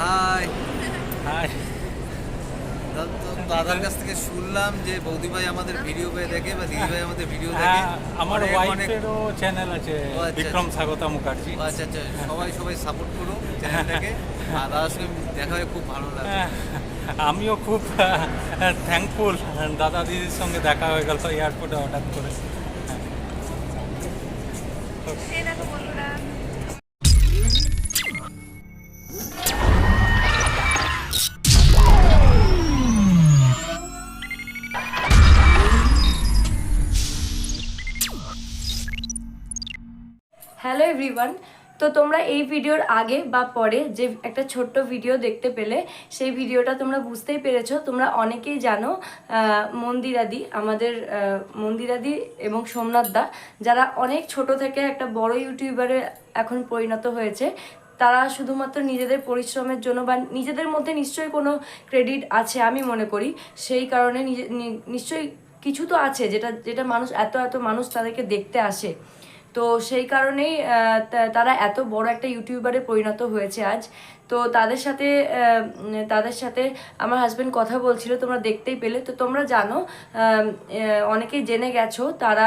High. High. দাদার কাছ থেকে শুনলাম যে বৌদিভাই আমাদের ভিডিও পেয়ে দেখে বা দিদিভাই আমাদের ভিডিও দেখে। হ্যাঁ আমার অনেক অনেক ওয়াইফেরও চ্যানেল আছে আচ্ছা, বিক্রম স্বাগতা মুখার্জি। আচ্ছা আচ্ছা সবাই সবাই সাপোর্ট করো চ্যানেলটাকে আর দাদার সঙ্গে দেখা হয়ে খুব ভালো লাগল। হ্যাঁ, আমিও খুব থ্যাঙ্কফুল দাদা দিদির সঙ্গে দেখা হয়ে গেল এয়ারপোর্টে হঠাৎ করে। হ্যালো এভরিওয়ান তো তোমরা এই ভিডিওর আগে বা পরে যে একটা ছোট্ট ভিডিও দেখতে পেলে, সেই ভিডিওটা তোমরা বুঝতেই পেরেছ। তোমরা অনেকেই জানো মন্দিরাদি, আমাদের মন্দিরাদি এবং সোমনাথ দা, যারা অনেক ছোট থেকে একটা বড় ইউটিউবারে এখন পরিণত হয়েছে, তারা শুধুমাত্র নিজেদের পরিশ্রমের জন্য বা নিজেদের মধ্যে নিশ্চয়ই কোনো ক্রেডিট আছে আমি মনে করি। সেই কারণে নিজে নিশ্চয়ই কিছু তো আছে যেটা যেটা মানুষ, এত এত মানুষ তাদেরকে দেখতে আসে। তো সেই কারণেই তারা এত বড় একটা ইউটিউবারে পরিণত হয়েছে আজ। তো তাদের সাথে তাদের সাথে আমার হাজব্যান্ড কথা বলছিল, তোমরা দেখতেই পেলে। তো তোমরা জানো অনেকেই জেনে গেছো, তারা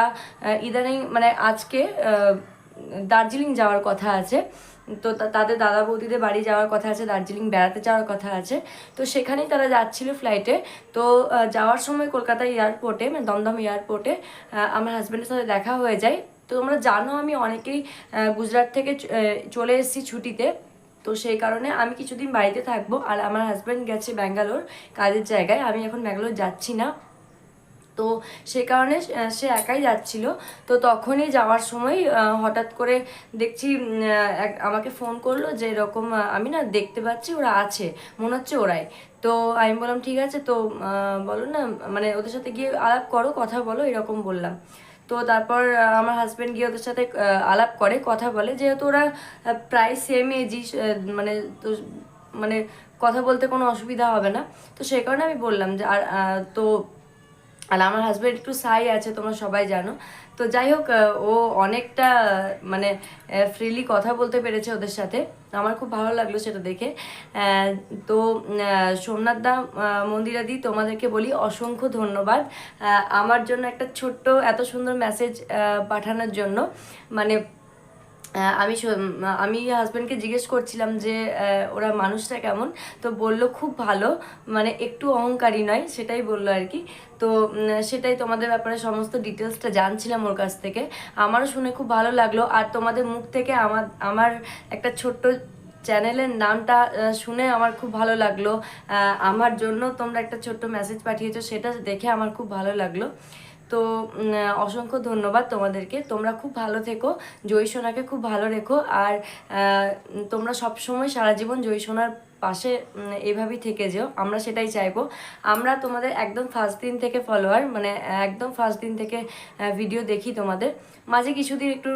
ইদানিং মানে আজকে দার্জিলিং যাওয়ার কথা আছে। তো তাদের দাদা বৌদিদের বাড়ি যাওয়ার কথা আছে, দার্জিলিং বেড়াতে যাওয়ার কথা আছে। তো সেখানেই তারা যাচ্ছিল ফ্লাইটে তো যাওয়ার সময় কলকাতা এয়ারপোর্টে মানে দমদম এয়ারপোর্টে আমার হাজব্যান্ডের সাথে দেখা হয়ে যায়। তোমরা জানো আমি অনেকেই গুজরাট থেকে চলে এসেছি ছুটিতে। তো সেই কারণে আমি কিছুদিন বাড়িতে থাকব। আর আমার হাজব্যান্ড গেছে ব্যাঙ্গালোর কাজের জায়গায়। আমি এখন ব্যাঙ্গালোর যাচ্ছি না। তো সে কারণে সে একাই যাচ্ছিল। তো তখনই যাওয়ার সময় হঠাৎ করে দেখছি আমাকে ফোন করল যে এরকম আমি না দেখতে পাচ্ছি ওরা আছে। মনে হচ্ছে ওরাই। তো আমি বললাম, ঠিক আছে। তো বলো না মানে ওদের সাথে গিয়ে আলাপ করো, কথা বলো, এরকম বললাম। তো তারপর আমার হাজব্যান্ড গিয়ে ওদের সাথে আলাপ করে, কথা বলে। যেহেতু ওরা প্রায় সেম এজই মানে তো মানে কথা বলতে কোনো অসুবিধা হবে না। তো সেই কারণে আমি বললাম যে, আর তো আর আমার হাজব্যান্ড একটু সাই আছে তোমরা সবাই জানো। তো যাই হোক ও অনেকটা মানে ফ্রিলি কথা বলতে পেরেছে ওদের সাথে। আমার খুব ভালো লাগল সেটা দেখে। তো আহ, সোমনাথ দা আহ, মন্দিরাদি তোমাদেরকে বলি অসংখ্য ধন্যবাদ। আমার জন্য একটা ছোট্ট এত সুন্দর মেসেজ পাঠানোর জন্য। মানে আমি আমি হাজব্যান্ডকে জিজ্ঞেস করছিলাম যে ওরা মানুষটা কেমন? তো বলল, খুব ভালো। মানে একটু অহংকারী নয়, সেটাই বলল আর কি। তো সেটাই তোমাদের ব্যাপারে সমস্ত ডিটেলসটা জানছিলাম ওর কাছ থেকে। আমারও শুনে খুব ভালো লাগল। আর তোমাদের মুখ থেকে আমার আমার একটা ছোট্ট চ্যানেলের নামটা শুনে আমার খুব ভালো লাগল। আমার জন্য তোমরা একটা ছোট্ট মেসেজ পাঠিয়েছো, সেটা দেখে আমার খুব ভালো লাগল। তো অসংখ্য ধন্যবাদ তোমাদেরকে। তোমরা খুব ভালো থেকো। জয়ী সোনাকে খুব ভালো রেখো। আর তোমরা সবসময় সারা জীবন জয়ী সোনার পাশে এভাবেই থেকে যেও। আমরা সেটাই চাইব। আমরা তোমাদের একদম ফার্স্ট দিন থেকে ফলোয়ার মানে একদম ফার্স্ট দিন থেকে ভিডিও দেখি তোমাদের। মাঝে কিছুদিন একটু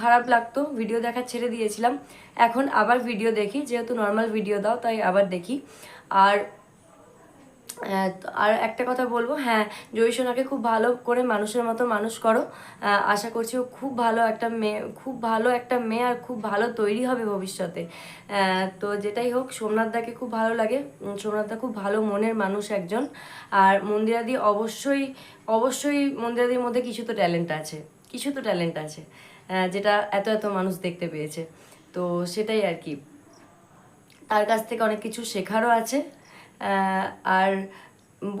খারাপ লাগতো। ভিডিও দেখা ছেড়ে দিয়েছিলাম। এখন আবার ভিডিও দেখি। যেহেতু নর্মাল ভিডিও দাও, তাই আবার দেখি। আর আর একটা কথা বলব হ্যাঁ জয়ী সোনাকে খুব ভালো করে মানুষের মতো মানুষ করো। আশা করছি ও খুব ভালো একটা মেয়ে খুব ভালো একটা মেয়ে আর খুব ভালো তৈরি হবে ভবিষ্যতে। তো যেটাই হোক সোমনাথ দাকে খুব ভালো লাগে। উম, সোমনাথ দা খুব ভালো মনের মানুষ একজন। আর মন্দিরাদি অবশ্যই অবশ্যই মন্দিরাদির মধ্যে কিছু তো ট্যালেন্ট আছে কিছু তো ট্যালেন্ট আছে যেটা এত এত মানুষ দেখতে পেয়েছে। তো সেটাই আর কি। তার কাছ থেকে অনেক কিছু শেখারও আছে। আর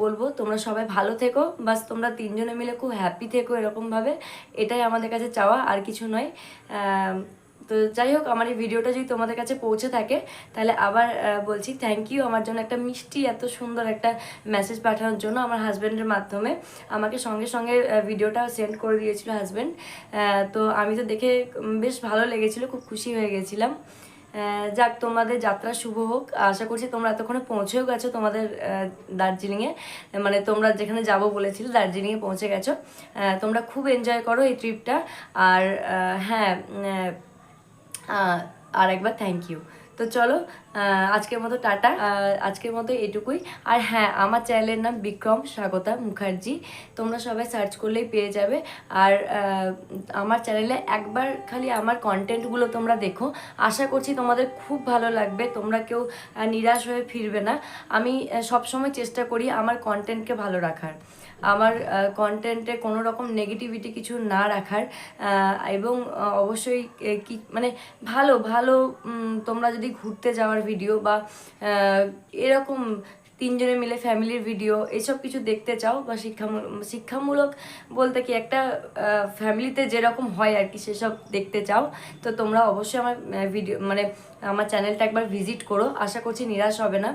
বলব, তোমরা সবাই ভালো থেকো। বাস, তোমরা তিনজনে মিলে খুব হ্যাপি থেকো এরকমভাবে। এটাই আমাদের কাছে চাওয়া, আর কিছু নয়। তো যাই হোক, আমার এই ভিডিওটা যদি তোমাদের কাছে পৌঁছে থাকে, তাহলে আবার বলছি থ্যাংক ইউ আমার জন্য একটা মিষ্টি, এত সুন্দর একটা মেসেজ পাঠানোর জন্য আমার হাজব্যান্ডের মাধ্যমে। আমাকে সঙ্গে সঙ্গে ভিডিওটা সেন্ড করে দিয়েছিল হাজব্যান্ড তো আমি তো দেখে বেশ ভালো লেগেছিলো, খুব খুশি হয়ে গেছিলাম। যাক, তোমাদের যাত্রা শুভ হোক। আশা করছি তোমরা এতক্ষণে পৌঁছেও গেছো তোমাদের দার্জিলিংয়ে। মানে তোমরা যেখানে যাব বলেছিলে, দার্জিলিংয়ে পৌঁছে গেছো। তোমরা খুব এনজয় করো এই ট্রিপটা আর হ্যাঁ আর একবার থ্যাংক ইউ তো চলো আজকের মতো টাটা আজকের মতো এটুকুই। আর হ্যাঁ আমার চ্যানেলের নাম বিক্রম স্বাগতা মুখার্জি। তোমরা সবাই সার্চ করলেই পেয়ে যাবে। আর আমার চ্যানেলে একবার খালি আমার কন্টেন্টগুলো তোমরা দেখো। আশা করছি তোমাদের খুব ভালো লাগবে। তোমরা কেউ নিরাশ হয়ে ফিরবে না। আমি সবসময় চেষ্টা করি আমার কন্টেন্টকে ভালো রাখার। আমার কন্টেন্টে কোনো রকম নেগেটিভিটি কিছু না রাখার। এবং অবশ্যই কি মানে ভালো ভালো তোমরা যদি ঘুরতে যাওয়ার ভিডিও বা এরকম তিনজনে মিলে ফ্যামিলির ভিডিও এসব কিছু দেখতে চাও বা শিক্ষামূলক শিক্ষামূলক বলতে কি একটা ফ্যামিলিতে যেরকম হয় আর কি সেসব দেখতে চাও, তো তোমরা অবশ্যই আমার ভিডিও মানে আমার চ্যানেলটা একবার ভিজিট করো। আশা করছি নিরাশ হবে না।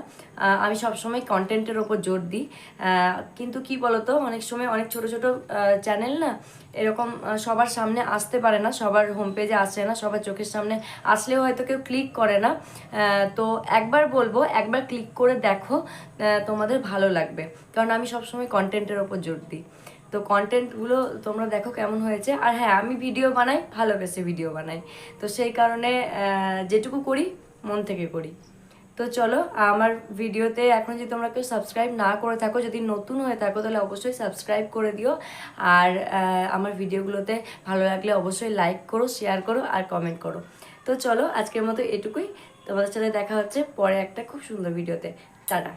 আমি সবসময় কন্টেন্টের ওপর জোর দিই। কিন্তু কি বলতো, অনেক সময় অনেক ছোট ছোট চ্যানেল না, এরকম সবার সামনে আসতে পারে না, সবার হোম পেজে আসে না, সবার চোখের সামনে আসলেও হয়তো কেউ ক্লিক করে না। তো একবার বলব, একবার ক্লিক করে দেখো তোমাদের ভালো লাগবে। কারণ আমি সবসময় কন্টেন্টের ওপর জোর দিই। তো কন্টেন্টগুলো তোমরা দেখো কেমন হয়েছে। আর হ্যাঁ আমি ভিডিও বানাই, ভালোবেসে ভিডিও বানাই। তো সেই কারণে যেটুকু করি, মন থেকে করি। তো চলো, আমার ভিডিওতে এখন যদি তোমরা কেউ সাবস্ক্রাইব না করে থাকো, যদি নতুন হয়ে থাকো, তাহলে অবশ্যই সাবস্ক্রাইব করে দিও। আর আমার ভিডিওগুলোতে ভালো লাগলে অবশ্যই লাইক করো শেয়ার করো, আর কমেন্ট করো। তো চলো, আজকের মতো এটুকুই। তোমাদের সাথে দেখা হচ্ছে পরে একটা খুব সুন্দর ভিডিওতে টাটা।